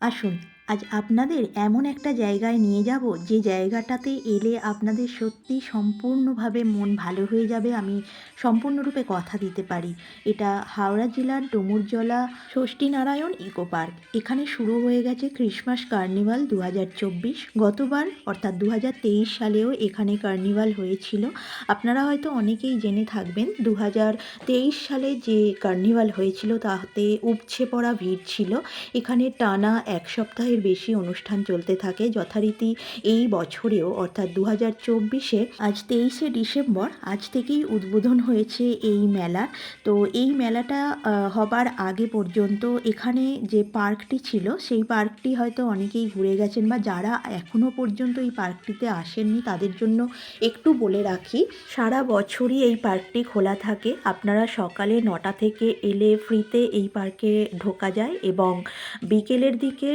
আসুন। আজ আপনাদের এমন একটা জায়গায় নিয়ে যাব যে জায়গাটাতে এলে আপনাদের সত্যি সম্পূর্ণভাবে মন ভালো হয়ে যাবে, আমি সম্পূর্ণরূপে কথা দিতে পারি। এটা হাওড়া জেলার ডুমুরজলা ষষ্ঠীনারায়ণ ইকো পার্ক। এখানে শুরু হয়ে গেছে ক্রিসমাস কার্নিভাল দু হাজার চব্বিশ। গতবার, অর্থাৎ দু হাজার তেইশ সালেও এখানে কার্নিভাল হয়েছিল। আপনারা হয়তো অনেকেই জেনে থাকবেন দু হাজার তেইশ সালে যে কার্নিভাল হয়েছিল তাতে উপছে পড়া ভিড় ছিল। এখানে টানা এক সপ্তাহের বেশি অনুষ্ঠান চলতে থাকে যথারীতি এই বছরেও, অর্থাৎ দু হাজার চব্বিশে, আজ তেইশে ডিসেম্বর, আজ থেকেই উদ্বোধন হয়েছে এই মেলা। তো এই মেলাটা হবার আগে পর্যন্ত এখানে যে পার্কটি ছিল, সেই পার্কটি হয়তো অনেকেই ঘুরে গেছেন বা যারা এখনও পর্যন্ত এই পার্কটিতে আসেননি, তাদের জন্য একটু বলে রাখি, সারা বছরই এই পার্কটি খোলা থাকে। আপনারা সকালে নটা থেকে এলে ফ্রিতে এই পার্কে ঢোকা যায় এবং বিকেলের দিকে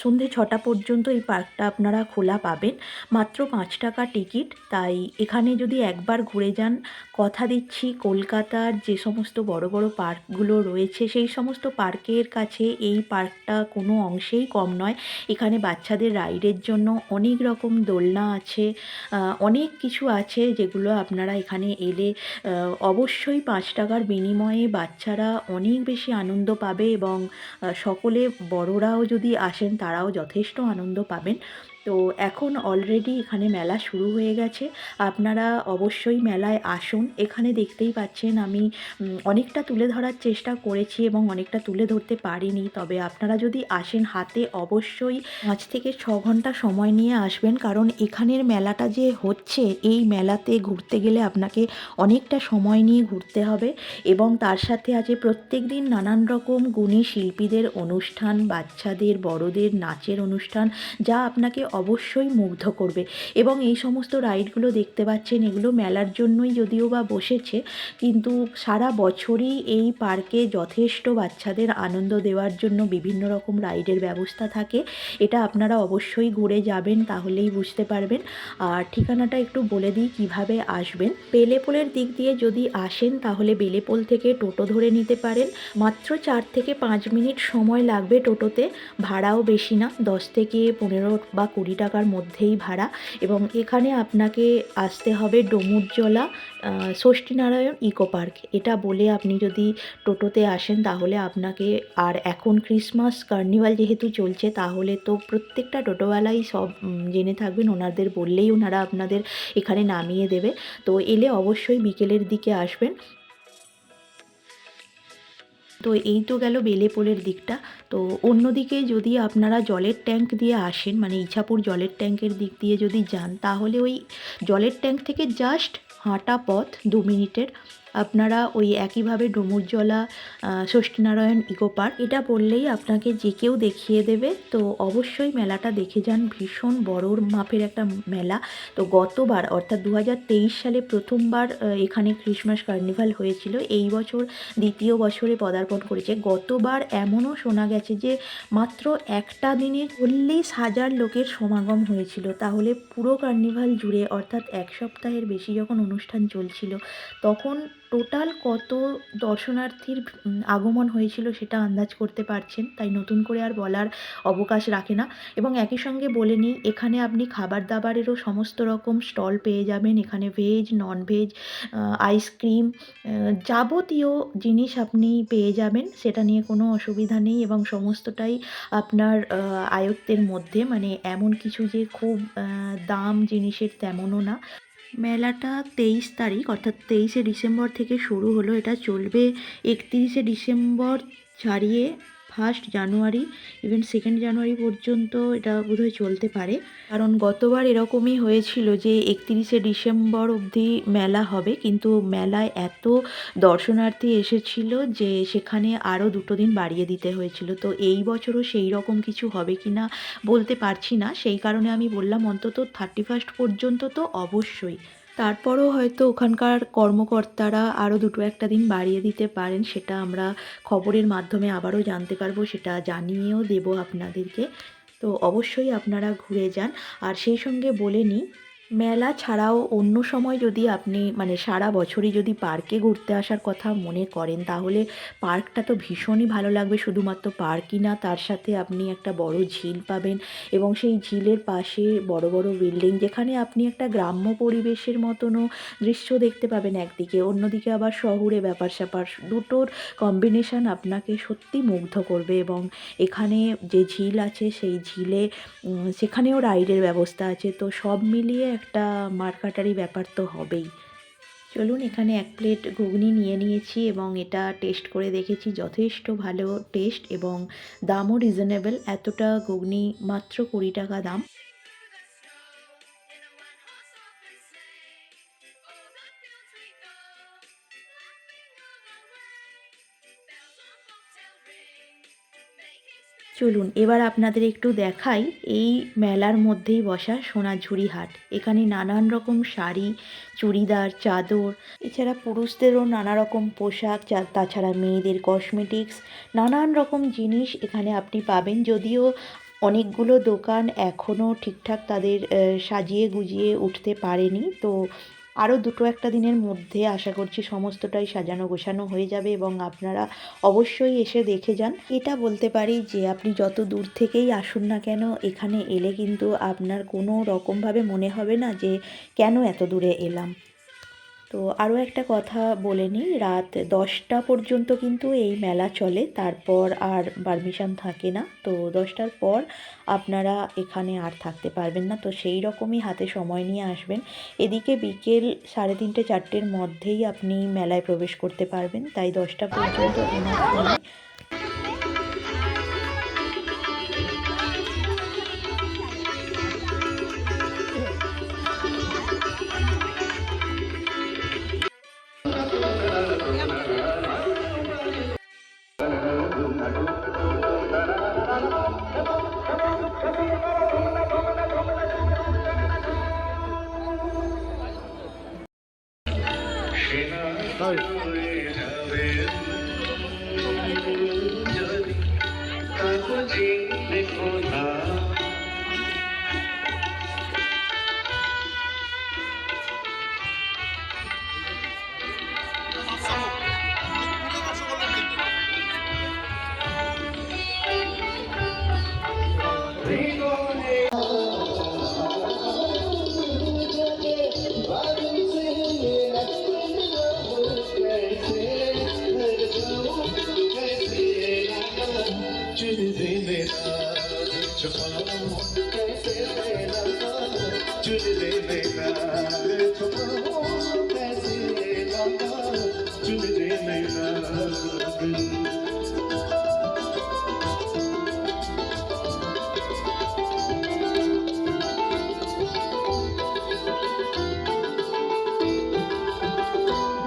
সন্ধে ছটা পর্যন্ত এই পার্কটা আপনারা খোলা পাবেন। মাত্র পাঁচ টাকা টিকিট, তাই এখানে যদি একবার ঘুরে যান, কথা দিচ্ছি, কলকাতার যে সমস্ত বড় বড় পার্কগুলো রয়েছে, সেই সমস্ত পার্কের কাছে এই পার্কটা কোনো অংশেই কম নয়। এখানে বাচ্চাদের রাইডের জন্য অনেক রকম দোলনা আছে অনেক কিছু আছে যেগুলো আপনারা এখানে এলে অবশ্যই পাঁচ টাকার বিনিময়ে বাচ্চারা অনেক বেশি আনন্দ পাবে এবং সকলে বড়রাও যদি আসেন তারাও যথেষ্ট আনন্দ পাবেন। তো এখন অলরেডি এখানে মেলা শুরু হয়ে গেছে। আপনারা অবশ্যই মেলায় আসুন। এখানে দেখতেই পাচ্ছেন আমি অনেকটা তুলে ধরার চেষ্টা করেছি এবং অনেকটা তুলে ধরতে পারিনি। তবে আপনারা যদি আসেন হাতে, অবশ্যই পাঁচ থেকে ছ ঘণ্টা সময় নিয়ে আসবেন। কারণ এখানের মেলাটা যে হচ্ছে, এই মেলাতে ঘুরতে গেলে আপনাকে অনেকটা সময় নিয়ে ঘুরতে হবে। এবং তার সাথে আছে প্রত্যেক দিন নানান রকম গুণী শিল্পীদের অনুষ্ঠান, বাচ্চাদের, বড়দের নাচের অনুষ্ঠান, যা আপনাকে অবশ্যই মুগ্ধ করবে। এবং এই সমস্ত রাইডগুলো দেখতে পাচ্ছেন, এগুলো মেলার জন্যই যদিও বা বসেছে, কিন্তু সারা বছরই এই পার্কে যথেষ্ট বাচ্চাদের আনন্দ দেওয়ার জন্য বিভিন্ন রকম রাইডের ব্যবস্থা থাকে। এটা আপনারা অবশ্যই ঘুরে যাবেন, তাহলেই বুঝতে পারবেন। আর ঠিকানাটা একটু বলে দিই, কীভাবে আসবেন? বেলেপোলের দিক দিয়ে যদি আসেন, তাহলে বেলেপোল থেকে টোটো ধরে নিতে পারেন। মাত্র চার থেকে পাঁচ মিনিট সময় লাগবে টোটোতে, ভাড়াও বেশি না, দশ থেকে পনেরো বা কুড়ি টাকার মধ্যেই ভাড়া এবং এখানে আপনাকে আসতে হবে ডোমুরজলা ষষ্ঠীনারায়ণ ইকো পার্ক। এটা বলে আপনি যদি টোটোতে আসেন তাহলে আপনাকে আর এখন ক্রিসমাস, কার্নিভাল যেহেতু চলছে তাহলে তো প্রত্যেকটা টোটোওয়ালাই সব জেনে থাকবেন। ওনাদের বললেই ওনারা আপনাদের এখানে নামিয়ে দেবে। তো এলে অবশ্যই বিকেলের দিকে আসবেন। তো এই তো গেল বেলেপোলের দিকটা। তো অন্যদিকে যদি আপনারা জলের ট্যাঙ্ক দিয়ে আসেন মানে ইছাপুর জলের ট্যাঙ্কের দিক দিয়ে যদি যান, তাহলে ওই জলের ট্যাঙ্ক থেকে জাস্ট হাঁটা পথ দু মিনিটের। আপনারা ওই একইভাবে ডুমুরজলা ষষ্ঠীনারায়ণ, ইকো পার্ক, এটা বললেই আপনাকে যে কেউ দেখিয়ে দেবে। তো অবশ্যই মেলাটা দেখে যান, ভীষণ বড় মাপের একটা মেলা। তো গতবার, অর্থাৎ দু হাজার তেইশ সালে প্রথমবার এখানে ক্রিসমাস কার্নিভাল হয়েছিল। এই বছর দ্বিতীয় বছরে পদার্পণ করেছে। গতবার এমনও শোনা গেছে যে, মাত্র একটা দিনে চল্লিশ হাজার লোকের সমাগম হয়েছিল। তাহলে পুরো কার্নিভাল জুড়ে, অর্থাৎ এক সপ্তাহের বেশি যখন অনুষ্ঠান চলছিল, তখন টোটাল কত দর্শনার্থীর আগমন হয়েছিল সেটা আন্দাজ করতে পারছেন, তাই নতুন করে আর বলার অবকাশ রাখে না। এবং একই সঙ্গে বলে নিই, এখানে আপনি খাবার দাবারেরও সমস্ত রকম স্টল পেয়ে যাবেন, এখানে ভেজ নন ভেজ আইসক্রিম যাবতীয় জিনিস আপনি পেয়ে যাবেন, সেটা নিয়ে কোনো অসুবিধা নেই। এবং সমস্তটাই আপনার আয়ত্তের মধ্যে মানে এমন কিছু যে খুব দাম জিনিসের তেমনও না। মেলাটা তেইশ তারিখ অর্থাৎ তেইশে ডিসেম্বর থেকে শুরু হলো। এটা চলবে একত্রিশে ডিসেম্বর ছাড়িয়ে first January even second January পর্যন্ত এটা বোধহয় চলতে পারে। কারণ গতবার এরকমই হয়েছিল যে একত্রিশে ডিসেম্বর অবধি মেলা হবে, কিন্তু মেলায় এত দর্শনার্থী এসেছিল যে সেখানে আরও দুটো দিন বাড়িয়ে দিতে হয়েছিল। তো এই বছরও সেই রকম কিছু হবে কি না বলতে পারছি না। সেই কারণে আমি বললাম, অন্তত থার্টি ফার্স্ট পর্যন্ত তো অবশ্যই। তারপরও হয়তো ওখানকার কর্মকর্তারা আরও দুটো একটা দিন বাড়িয়ে দিতে পারেন, সেটা আমরা খবরের মাধ্যমে আবারও জানতে পারব, সেটা জানিয়েও দেব আপনাদেরকে। তো অবশ্যই আপনারা ঘুরে যান। আর সেই সঙ্গে বলে নিই মেলা ছাড়াও অন্য সময় যদি আপনি মানে সারা বছরই যদি পার্কে ঘুরতে আসার কথা মনে করেন, তাহলে পার্কটা তো ভীষণই ভালো লাগবে। শুধুমাত্র পার্কই না, তার সাথে আপনি একটা বড় ঝিল পাবেন এবং সেই ঝিলের পাশে বড় বড় বিল্ডিং যেখানে আপনি একটা গ্রাম্য পরিবেশের মতনও দৃশ্য দেখতে পাবেন একদিকে। অন্যদিকে আবার শহুরে ব্যাপার স্যাপার, দুটোর কম্বিনেশন আপনাকে সত্যি মুগ্ধ করবে এবং এখানে যে ঝিল আছে, সেই ঝিলে সেখানেও রাইডের ব্যবস্থা আছে। তো সব মিলিয়ে একটা মারকাটারি ব্যাপার তো হবেই। চলুন এখানে এক প্লেট ঘুগনি নিয়ে নিয়েছি এবং এটা টেস্ট করে দেখেছি যথেষ্ট ভালো টেস্ট এবং দামও রিজনেবল। এতটা ঘুগনি মাত্র কুড়ি টাকা দাম। চলুন, এবার আপনাদের একটু দেখাই এই মেলার মধ্যেই বসা সোনাঝুরি হাট। এখানে নানান রকম শাড়ি, চুড়িদার, চাদর, এছাড়া পুরুষদেরও নানা রকম পোশাক তাছাড়া মেয়েদের কসমেটিক্স নানান রকম জিনিস এখানে আপনি পাবেন। যদিও অনেকগুলো দোকান এখনও ঠিকঠাক তাদের সাজিয়ে গুজিয়ে উঠতে পারেনি। তো আরও দুটো একটা দিনের মধ্যে আশা করছি সমস্তটাই সাজানো গোছানো হয়ে যাবে এবং আপনারা অবশ্যই এসে দেখে যান। এটা বলতে পারি যে আপনি যত দূর থেকেই আসুন না কেন, এখানে এলে কিন্তু আপনার কোনো রকমভাবে মনে হবে না যে কেন এত দূরে এলাম। তো আরও একটা কথা বলে নিই, রাত দশটা পর্যন্ত কিন্তু এই মেলা চলে, তারপর আর পারমিশন থাকে না। তো দশটার পর আপনারা এখানে আর থাকতে পারবেন না, তো সেই রকমই হাতে সময় নিয়ে আসবেন। এদিকে বিকেল সাড়ে তিনটে, চারটের মধ্যেই আপনি মেলায় প্রবেশ করতে পারবেন, তাই দশটা পর্যন্ত enough সময়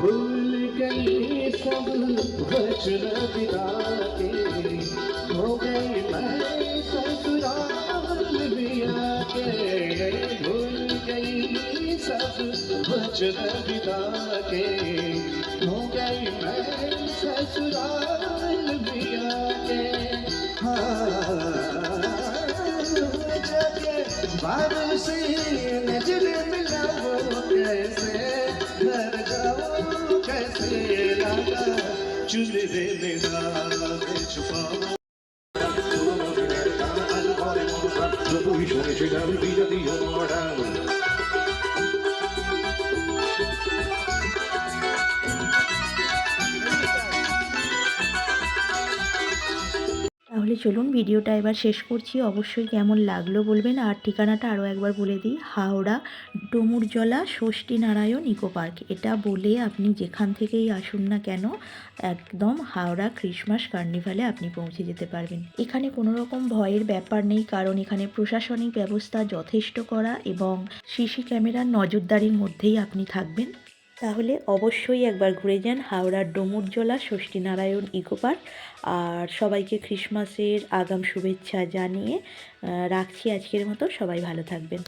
भूल गई सब वचन पिता पिता के हो गई मैं ससुराल बिया के हाँ जगे से नज़र मिलाओ कैसे घर जाओ कैसे लगा चुन रे मेरा छुपाओ তাহলে চলুন ভিডিওটা এবার শেষ করছি। অবশ্যই কেমন লাগল বলবেন। আর ঠিকানাটা আরও একবার বলে দিই। Howrah Dumurjala Shashthi Narayan eco park. এটা বলে আপনি যেখান থেকেই আসুন না কেন, একদম হাওড়া ক্রিসমাস কার্নিভালে আপনি পৌঁছে যেতে পারবেন। এখানে কোনো রকম ভয়ের ব্যাপার নেই, কারণ এখানে প্রশাসনিক ব্যবস্থা যথেষ্ট করা এবং সিসি ক্যামেরার নজরদারির মধ্যেই আপনি থাকবেন। তাহলে অবশ্যই একবার ঘুরে যান হাওড়ার ডোমুরজলা, ষষ্ঠীনারায়ণ ইকো পার্ক। আর সবাইকে খ্রিসমাসের আগাম শুভেচ্ছা জানিয়ে রাখছি আজকের মতো। সবাই ভালো থাকবেন।